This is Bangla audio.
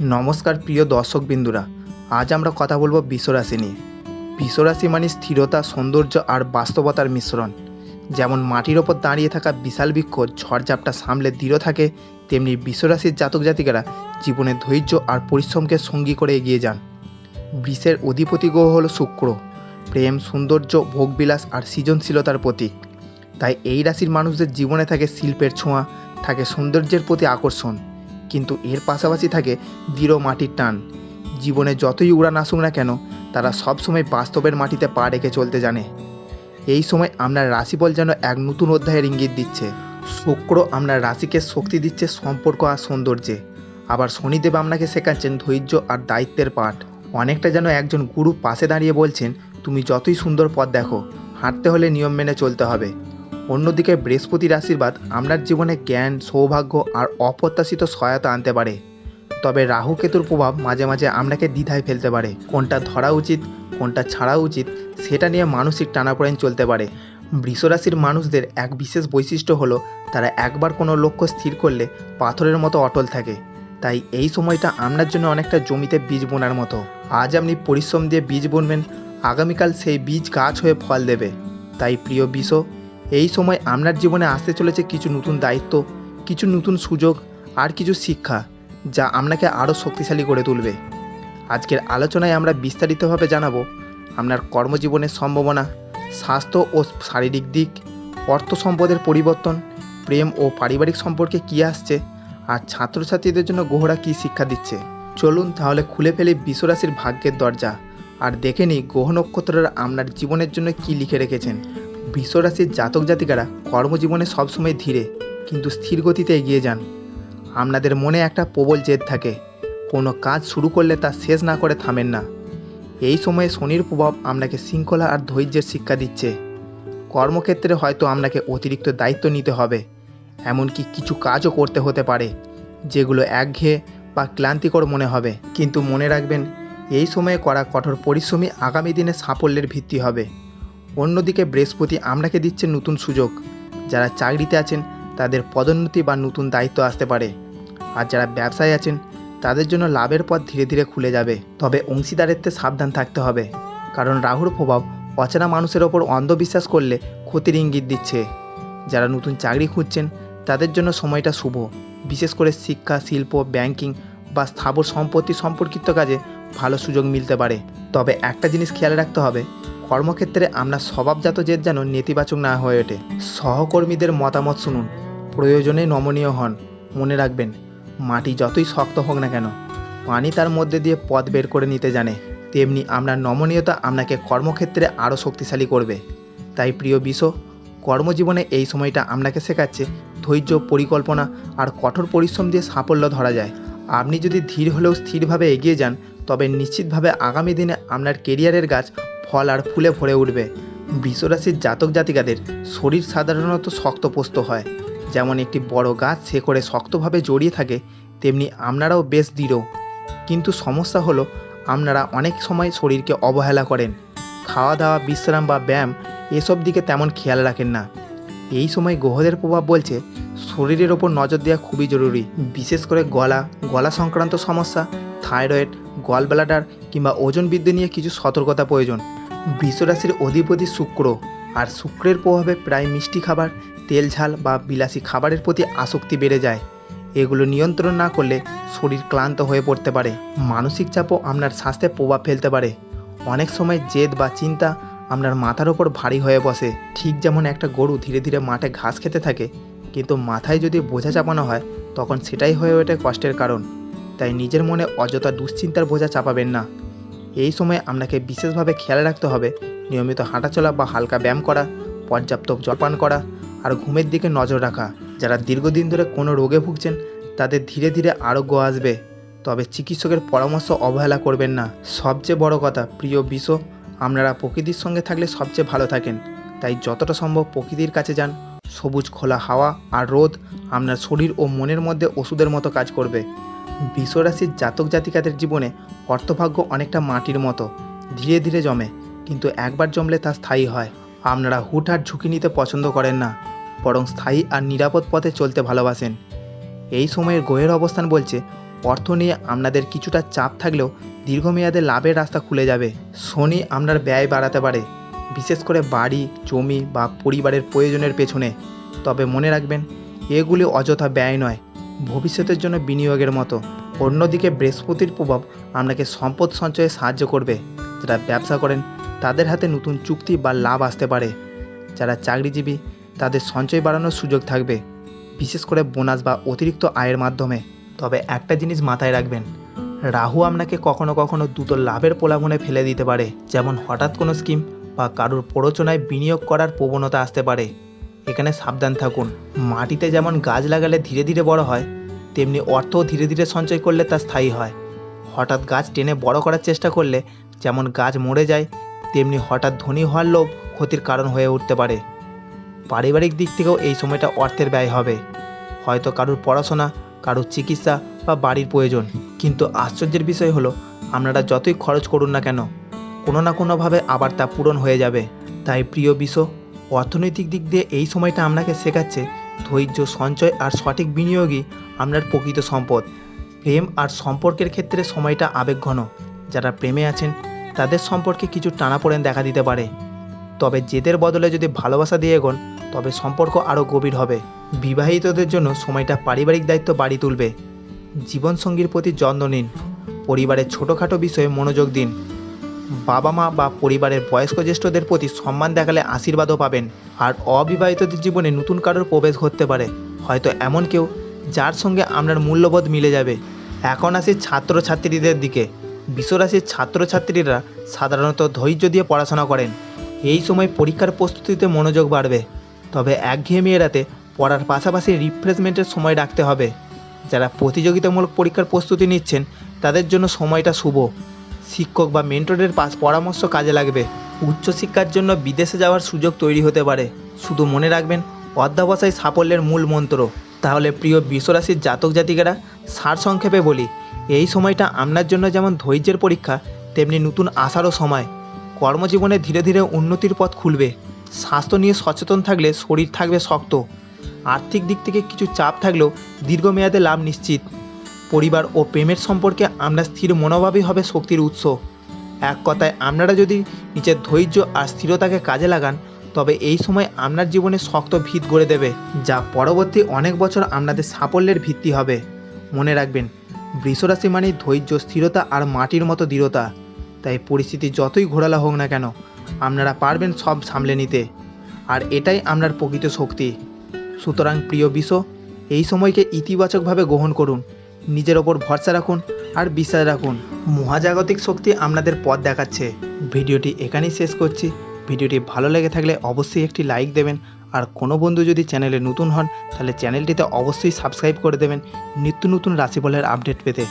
নমস্কার প্রিয় দর্শকবিন্দুরা, আজ আমরা কথা বলব বিশ্বরাশি নিয়ে। বিশ্বরাশি মানে স্থিরতা, সৌন্দর্য আর বাস্তবতার মিশ্রণ। যেমন মাটির ওপর দাঁড়িয়ে থাকা বিশাল বৃক্ষ ঝড়ঝাপটা সামলে দৃঢ় থাকে, তেমনি বিশ্বরাশির জাতক জাতিকারা জীবনে ধৈর্য আর পরিশ্রমকে সঙ্গী করে এগিয়ে যান। বিশ্বের অধিপতি গ্রহ হল শুক্র, প্রেম, সৌন্দর্য, ভোগবিলাস আর সৃজনশীলতার প্রতীক। তাই এই রাশির মানুষদের জীবনে থাকে শিল্পের ছোঁয়া, থাকে সৌন্দর্যের প্রতি আকর্ষণ। কিন্তু এর পাশাপাশি থাকে দৃঢ় মাটির টান। জীবনে যতই উড়ান আসুক না কেন, তারা সবসময় বাস্তবের মাটিতে পা রেখে চলতে জানে। এই সময় আপনার রাশিফল যেন এক নতুন অধ্যায়ের ইঙ্গিত দিচ্ছে। শুক্র আপনার রাশিকে শক্তি দিচ্ছে সম্পর্ক আর সৌন্দর্যে। আবার শনিদেব আপনাকে শেখাচ্ছেন ধৈর্য আর দায়িত্বের পাঠ। অনেকটা যেন একজন গুরু পাশে দাঁড়িয়ে বলছেন, তুমি যতই সুন্দর পথ দেখো, হাঁটতে হলে নিয়ম মেনে চলতে হবে। অন্যদিকে বৃহস্পতির আশীর্বাদ আপনার জীবনে জ্ঞান, সৌভাগ্য আর অপ্রত্যাশিত সহায়তা আনতে পারে। তবে রাহু কেতুর প্রভাব মাঝে মাঝে আপনাকে দ্বিধায় ফেলতে পারে। কোনটা ধরা উচিত, কোনটা ছাড়া উচিত, সেটা নিয়ে মানসিক টানাপোড়েন চলতে পারে। বৃষরাশির মানুষদের এক বিশেষ বৈশিষ্ট্য হলো, তারা একবার কোনো লক্ষ্য স্থির করলে পাথরের মতো অটল থাকে। তাই এই সময়টা আপনার জন্য অনেকটা জমিতে বীজ বোনার মতো। আজ আপনি পরিশ্রম দিয়ে বীজ বুনবেন, আগামীকাল সেই বীজ গাছ হয়ে ফল দেবে। তাই প্রিয় বিষ এই সময় আপনার জীবনে আসতে চলেছে কিছু নতুন দায়িত্ব, কিছু নতুন সুযোগ আর কিছু শিক্ষা যা আপনাকে আরও শক্তিশালী করে তুলবে। আজকের আলোচনায় আমরা বিস্তারিতভাবে জানাব আপনার কর্মজীবনের সম্ভাবনা, স্বাস্থ্য ও শারীরিক দিক, অর্থ সম্পদের পরিবর্তন, প্রেম ও পারিবারিক সম্পর্কে কী আসছে, আর ছাত্রছাত্রীদের জন্য গ্রহরা কী শিক্ষা দিচ্ছে। চলুন তাহলে খুলে ফেলে বিশ্বরাশির ভাগ্যের দরজা, আর দেখে নিই গ্রহ নক্ষত্ররা আপনার জীবনের জন্য কী লিখে রেখেছেন। বিশ্বরাশির জাতক জাতিকারা কর্মজীবনে সবসময় ধীরে, কিন্তু স্থির গতিতে এগিয়ে যান। আপনাদের মনে একটা প্রবল জেদ থাকে, কোনো কাজ শুরু করলে তা শেষ না করে থামেন না। এই সময়ে শনির প্রভাব আপনাকে শৃঙ্খলা আর ধৈর্যের শিক্ষা দিচ্ছে। কর্মক্ষেত্রে হয়তো আপনাকে অতিরিক্ত দায়িত্ব নিতে হবে, এমনকি কিছু কাজও করতে হতে পারে, যেগুলো একঘেয়ে বা ক্লান্তিকর মনে হবে। কিন্তু মনে রাখবেন, এই সময়ে করা কঠোর পরিশ্রমী আগামী দিনে সাফল্যের ভিত্তি হবে। অন্যদিকে বৃহস্পতি আপনাকে দিচ্ছে নতুন সুযোগ। যারা চাকরিতে আছেন, তাদের পদোন্নতি বা নতুন দায়িত্ব আসতে পারে। আর যারা ব্যবসায় আছেন, তাদের জন্য লাভের পথ ধীরে ধীরে খুলে যাবে। তবে অংশীদারিত্বে সাবধান থাকতে হবে। কারণ রাহুর প্রভাব অচেনা মানুষের ওপর অন্ধবিশ্বাস করলে ক্ষতির ইঙ্গিত দিচ্ছে। যারা নতুন চাকরি খুঁজছেন, তাদের জন্য সময়টা শুভ। বিশেষ করে শিক্ষা, শিল্প, ব্যাংকিং বা স্থাবর সম্পত্তি সম্পর্কিত কাজে ভালো সুযোগ মিলতে পারে। তবে একটা জিনিস খেয়াল রাখতে হবে কর্মক্ষেত্রে আপনার স্বভাবজাত জেদ যেন নেতিবাচক না হয়ে ওঠে। সহকর্মীদের মতামত শুনুন। প্রয়োজনে নমনীয় হন। মনে রাখবেন, মাটি যতই শক্ত হোক না কেন, পানি তার মধ্যে দিয়ে পথ বের করে নিতে জানে। তেমনি আপনার নমনীয়তা আপনাকে কর্মক্ষেত্রে আরও শক্তিশালী করবে। তাই প্রিয় বিষ কর্মজীবনে এই সময়টা আপনাকে শেখাচ্ছে ধৈর্য, পরিকল্পনা আর কঠোর পরিশ্রম দিয়ে সাফল্য ধরা যায়। আপনি যদি ধীর হলেও স্থিরভাবে এগিয়ে যান, তবে নিশ্চিতভাবে আগামী দিনে আপনার কেরিয়ারের গাছ ফল আর ফুলে ভরে উঠবে। বৃষরাশির জাতক জাতিকাদের শরীর সাধারণত শক্তপোস্ত হয়। যেমন একটি বড় গাছ শেকড়ে শক্তভাবে জড়িয়ে থাকে, তেমনি আপনারাও বেশ দৃঢ়। কিন্তু সমস্যা হলো আপনারা অনেক সময় শরীরকে অবহেলা করেন। খাওয়া দাওয়া বিশ্রাম বা ব্যায়াম এসব দিকে তেমন খেয়াল রাখেন না। এই সময় গ্রহদের প্রভাব বলছে, শরীরের ওপর নজর দেওয়া খুবই জরুরি। বিশেষ করে গলা গলা সংক্রান্ত সমস্যা, থাইরয়েড গল ব্লাডার কিংবা ওজন বৃদ্ধি নিয়ে কিছু সতর্কতা প্রয়োজন। বৃষরাশির অধিপতি শুক্র। আর শুক্রের প্রভাবে প্রায় মিষ্টি খাবার, তেল ঝাল বা বিলাসী খাবারের প্রতি আসক্তি বেড়ে যায়। এগুলো নিয়ন্ত্রণ না করলে শরীর ক্লান্ত হয়ে পড়তে পারে। মানসিক চাপও আপনার স্বাস্থ্যে প্রভাব ফেলতে পারে। অনেক সময় জেদ বা চিন্তা আপনার মাথার ওপর ভারী হয়ে বসে। ঠিক যেমন একটা গরু ধীরে ধীরে মাঠে ঘাস খেতে থাকে, কিন্তু মাথায় যদি বোঝা চাপানো হয়, তখন সেটাই হয়ে ওঠে কষ্টের কারণ। তাই নিজের মনে অযথা দুশ্চিন্তার বোঝা চাপাবেন না। এই সময় আপনাকে বিশেষভাবে খেয়াল রাখতে হবে। নিয়মিত হাঁটাচলা বা হালকা ব্যায়াম করা, পর্যাপ্ত জলপান করা আর ঘুমের দিকে নজর রাখা। যারা দীর্ঘদিন ধরে কোনো রোগে ভুগছেন, তাদের ধীরে ধীরে আরোগ্য আসবে। তবে চিকিৎসকের পরামর্শ অবহেলা করবেন না। সবচেয়ে বড় কথা, প্রিয় বিষ আপনারা প্রকৃতির সঙ্গে থাকলে সবচেয়ে ভালো থাকেন। তাই যতটা সম্ভব প্রকৃতির কাছে যান। সবুজ খোলা হাওয়া আর রোদ আপনার শরীর ও মনের মধ্যে ওষুধের মতো কাজ করবে। বিশ্বরাশির জাতক জাতিকাদের জীবনে অর্থভাগ্য অনেকটা মাটির মতো, ধীরে ধীরে জমে। কিন্তু একবার জমলে তা স্থায়ী হয়। আপনারা হুটহাট ঝুঁকি নিতে পছন্দ করেন না, বরং স্থায়ী আর নিরাপদ পথে চলতে ভালোবাসেন। এই সময়ের গ্রহের অবস্থান বলছে, অর্থ নিয়ে আপনাদের কিছুটা চাপ থাকলেও দীর্ঘমেয়াদে লাভের রাস্তা খুলে যাবে। শনি আপনার ব্যয় বাড়াতে পারে, বিশেষ করে বাড়ি, জমি বা পরিবারের প্রয়োজনের পেছনে। তবে মনে রাখবেন, এগুলি অযথা ব্যয় নয়। ভবিষ্যতের জন্য বিনিয়োগের মতো। অন্যদিকে বৃহস্পতির প্রভাব আপনাকে সম্পদ সঞ্চয়ে সাহায্য করবে। যারা ব্যবসা করেন, তাদের হাতে নতুন চুক্তি বা লাভ আসতে পারে। যারা চাকরিজীবী, তাদের সঞ্চয় বাড়ানোর সুযোগ থাকবে, বিশেষ করে বোনাস বা অতিরিক্ত আয়ের মাধ্যমে। তবে একটা জিনিস মাথায় রাখবেন, রাহু আপনাকে কখনো কখনো দ্রুত লাভের প্রলাভনে ফেলে দিতে পারে। যেমন হঠাৎ কোনো স্কিম বা কারোর প্ররোচনায় বিনিয়োগ করার প্রবণতা আসতে পারে। এখানে সাবধান থাকুন। মাটিতে যেমন গাছ লাগালে ধীরে ধীরে বড় হয়, তেমনি অর্থও ধীরে ধীরে সঞ্চয় করলে তা স্থায়ী হয়। হঠাৎ গাছ টেনে বড় করার চেষ্টা করলে যেমন গাছ মরে যায়, তেমনি হঠাৎ ধনী হওয়ার লোভ ক্ষতির কারণ হয়ে উঠতে পারে। পারিবারিক দিক থেকেও এই সময়টা অর্থের ব্যয় হবে। হয়তো কারুর পড়াশোনা, কারুর চিকিৎসা বা বাড়ির প্রয়োজন। কিন্তু আশ্চর্যের বিষয় হলো, আপনারা যতই খরচ করুন না কেন, কোনো না কোনোভাবে আবার তা পূরণ হয়ে যাবে। তাই প্রিয় বিশ্ব অর্থনৈতিক দিক দিয়ে এই সময়টা আপনাকে শেখাচ্ছে ধৈর্য, সঞ্চয় আর সঠিক বিনিয়োগই আপনার প্রকৃত সম্পদ। প্রেম আর সম্পর্কের ক্ষেত্রে সময়টা আবেগঘন। যারা প্রেমে আছেন, তাদের সম্পর্কে কিছু টানাপোড়েন দেখা দিতে পারে। তবে জেদের বদলে যদি ভালোবাসা দিয়ে এগোন, তবে সম্পর্ক আরও গভীর হবে। বিবাহিতদের জন্য সময়টা পারিবারিক দায়িত্ব বাড়ি তুলবে। জীবনসঙ্গীর প্রতি যত্ন নিন। পরিবারের ছোটোখাটো বিষয়ে মনোযোগ দিন। বাবা মা বা পরিবারের বয়স্ক জ্যেষ্ঠদের প্রতি সম্মান দেখালে আশীর্বাদও পাবেন। আর অবিবাহিতদের জীবনে নতুন কারোর প্রবেশ ঘটতে পারে। হয়তো এমন কেউ যার সঙ্গে আপনার মূল্যবোধ মিলে যাবে। এখন আসি ছাত্রছাত্রীদের দিকে। বিশ্বরাশির ছাত্রছাত্রীরা সাধারণত ধৈর্য দিয়ে পড়াশোনা করেন। এই সময় পরীক্ষার প্রস্তুতিতে মনোযোগ বাড়বে। তবে একঘেয়েমি এড়াতে পড়ার পাশাপাশি রিফ্রেশমেন্টের সময় রাখতে হবে। যারা প্রতিযোগিতামূলক পরীক্ষার প্রস্তুতি নিচ্ছেন, তাদের জন্য সময়টা শুভ। শিক্ষক বা মেন্টরের পাশ পরামর্শ কাজে লাগবে। উচ্চশিক্ষার জন্য বিদেশে যাওয়ার সুযোগ তৈরি হতে পারে। শুধু মনে রাখবেন, অধ্যাবসায় সাফল্যের মূল মন্ত্র। তাহলে প্রিয় বিশ্বরাশির জাতক জাতিকারা সারসংক্ষেপে বলি, এই সময়টা আপনার জন্য যেমন ধৈর্যের পরীক্ষা, তেমনি নতুন আশারও সময়। কর্মজীবনে ধীরে ধীরে উন্নতির পথ খুলবে। স্বাস্থ্য নিয়ে সচেতন থাকলে শরীর থাকবে শক্ত। আর্থিক দিক থেকে কিছু চাপ থাকলেও দীর্ঘমেয়াদে লাভ নিশ্চিত। পরিবার ও প্রেমের সম্পর্কে আপনার স্থির মনোভাবই হবে শক্তির উৎস। এক কথায়, আপনারা যদি নিজের ধৈর্য আর স্থিরতাকে কাজে লাগান, তবে এই সময় আপনার জীবনে শক্ত ভিত গড়ে দেবে, যা পরবর্তী অনেক বছর আপনাদের সাফল্যের ভিত্তি হবে। মনে রাখবেন, বৃষরাশি মানেই ধৈর্য, স্থিরতা আর মাটির মতো দৃঢ়তা। তাই পরিস্থিতি যতই ঘোরালা হোক না কেন, আপনারা পারবেন সব সামলে নিতে। আর এটাই আপনার প্রকৃত শক্তি। সুতরাং, প্রিয় বিষ এই সময়কে ইতিবাচকভাবে গ্রহণ করুন। নিজের ওপর ভরসা রাখুন আর বিশ্বাস রাখুন। মহাজাগতিক শক্তি আপনাদের পথ দেখাচ্ছে। ভিডিওটি এখানেই শেষ করছি। ভিডিওটি ভালো লেগে থাকলে অবশ্যই একটি লাইক দেবেন। আর কোনো বন্ধু যদি চ্যানেলে নতুন হন, তাহলে চ্যানেলটিতে অবশ্যই সাবস্ক্রাইব করে দেবেন। নিত্য নতুন রাশিফলের আপডেট পেতে।